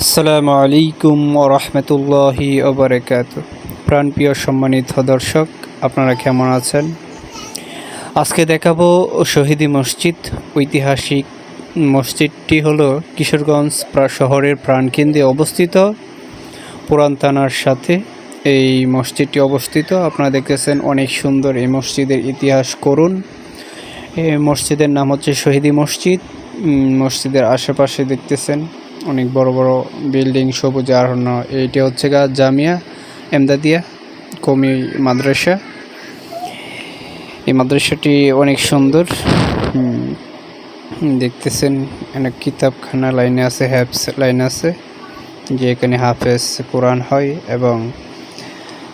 আসসালামু আলাইকুম রহমতুল্লাহি ওবরাকাত প্রাণপ্রিয় সম্মানিত দর্শক, আপনারা কেমন আছেন? আজকে দেখাবো শহীদি মসজিদ। ঐতিহাসিক মসজিদটি হলো কিশোরগঞ্জ শহরের প্রাণকেন্দ্রে অবস্থিত। পুরান থানার সাথে এই মসজিদটি অবস্থিত। আপনারা দেখতেছেন অনেক সুন্দর এই মসজিদের ইতিহাস করুন। এই মসজিদের নাম হচ্ছে শহীদি মসজিদ। মসজিদের আশেপাশে দেখতেছেন অনেক বড় বড় বিল্ডিং সবুজ আরণ্য এইটা হচ্ছে গা জামিয়া, এমদাদিয়া, কমি মাদ্রাসা। এই মাদ্রাসাটি অনেক সুন্দর। দেখতেছেন, অনেক কিতাবখানা লাইনে আছে, হ্যাপস লাইন আছে, যে এখানে হাফেজ কোরআন হয় এবং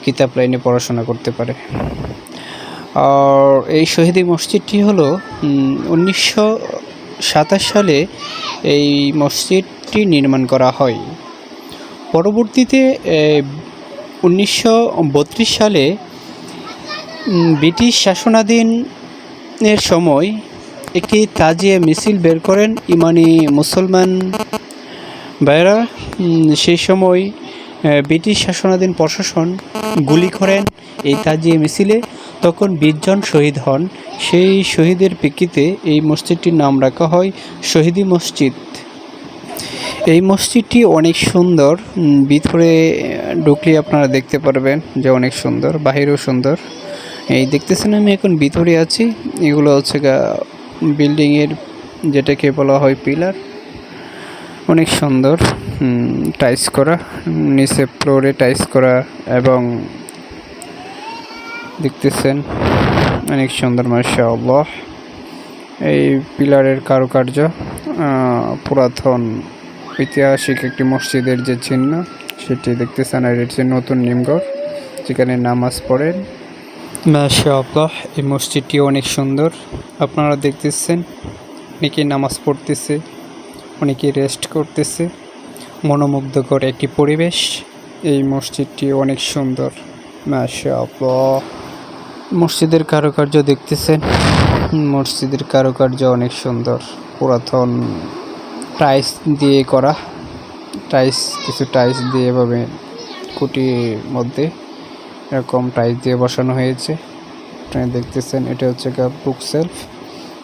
কিতাব লাইনে পড়াশোনা করতে পারে। আর এই শহীদি মসজিদটি হলো উনিশশো সাতাশ সালে এই মসজিদটি নির্মাণ করা হয়। পরবর্তীতে উনিশশো বত্রিশ সালে ব্রিটিশ শাসনাধীনের সময় একটি তাজিয়া মিছিল বের করেন ইমানি মুসলমান ভাইরা সেই সময় ব্রিটিশ শাসনাধীন প্রশাসন গুলি করেন এই তাজিয়া মিছিলে। তখন বিশজন শহীদ হন। সেই শহীদের প্রেক্ষিতে এই মসজিদটির নাম রাখা হয় শহীদি মসজিদ। এই মসজিদটি অনেক সুন্দর। ভিতরে ঢুকলে আপনারা দেখতে পারবেন যে অনেক সুন্দর, বাহিরেও সুন্দর। এই দেখতেছেন আমি এখন ভিতরে আছি। এগুলো হচ্ছে বিল্ডিংয়ের যেটাকে বলা হয় পিলার। অনেক সুন্দর টাইস করা, নিচে ফ্লোরে টাইস করা এবং দেখতেছেন অনেক সুন্দর, মাশাআল্লাহ। এই পিলারের কারুকার্য পুরাতন ঐতিহাসিক একটি মসজিদের যে চিহ্ন, সেটি দেখতেছেন আর এটি নতুন নিমগড় যেখানে নামাজ পড়েন। মাশাআল্লাহ, এই মসজিদটি অনেক সুন্দর। আপনারা দেখতেছেন, অনেকে নামাজ পড়তেছে, অনেকে রেস্ট করতেছে। মনোমুগ্ধকর একটি পরিবেশ। এই মসজিদটি অনেক সুন্দর। মাশাআল্লাহ। মসজিদের কারুকার্য দেখতেছেন, মসজিদের কারুকার্য অনেক সুন্দর, পুরাতন টাইলস দিয়ে করা। টাইলস কিছু টাইলস দিয়ে এভাবে কুটির মধ্যে এরকম টাইলস দিয়ে বসানো হয়েছে। আপনারা দেখতেছেন, এটা হচ্ছে বুক সেলফ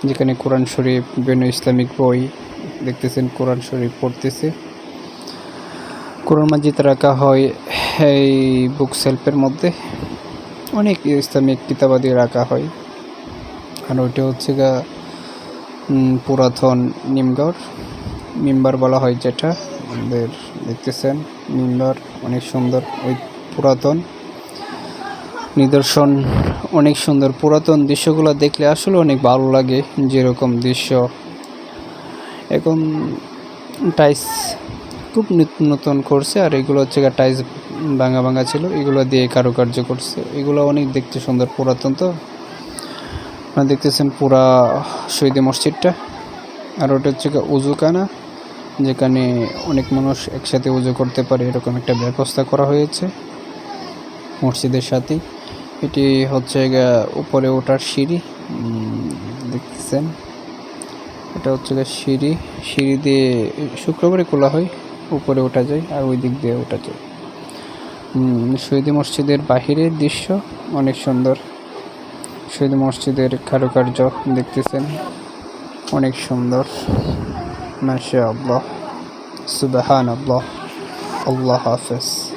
যেখানে কোরআন শরীফ, বিভিন্ন ইসলামিক বই দেখতেছেন, কোরআন শরীফ পড়তেছে। কোরআন মাজিদ রাখা হয় এই বুক সেলফের মধ্যে। অনেক ইসলামিক কিতাবাদি রাখা হয়। আর ওইটা হচ্ছে গা পুরাতন নিমগড়। মিম্বার বলা হয় যেটা, আমাদের দেখতেছেন মিম্বার অনেক সুন্দর, ওই পুরাতন নিদর্শন, অনেক সুন্দর পুরাতন দৃশ্যগুলো দেখলে আসলে অনেক ভালো লাগে যেরকম দৃশ্য। এখন টাইস খুব নিত- নতুন করছে, আর এগুলো হচ্ছে টাইস ভাঙা ভাঙা ছিল, এগুলো দিয়ে কারুকার্য করছে। এগুলো অনেক দেখতে সুন্দর পুরাতন তো। আপনারা দেখতেছেন পুরা শহীদি মসজিদটা, আর ওটা হচ্ছে গিয়ে উজুখানা যেখানে অনেক মানুষ একসাথে উজু করতে পারে, এরকম একটা ব্যবস্থা করা হয়েছে মসজিদের সাথে। এটি হচ্ছে উপরে ওঠার সিঁড়ি। দেখতেছেন? এটা হচ্ছে সিঁড়ি। সিঁড়ি দিয়ে শুক্রবারে খোলা হয়, উপরে ওঠা যায় আর ওই দিক দিয়ে ওঠা যায়। শহীদি মসজিদের বাহিরের দৃশ্য অনেক সুন্দর। শহীদ মসজিদের কারুকার্য দেখতেছেন, অনেক সুন্দর। ما شاء الله. سبحان الله. الله حافظ.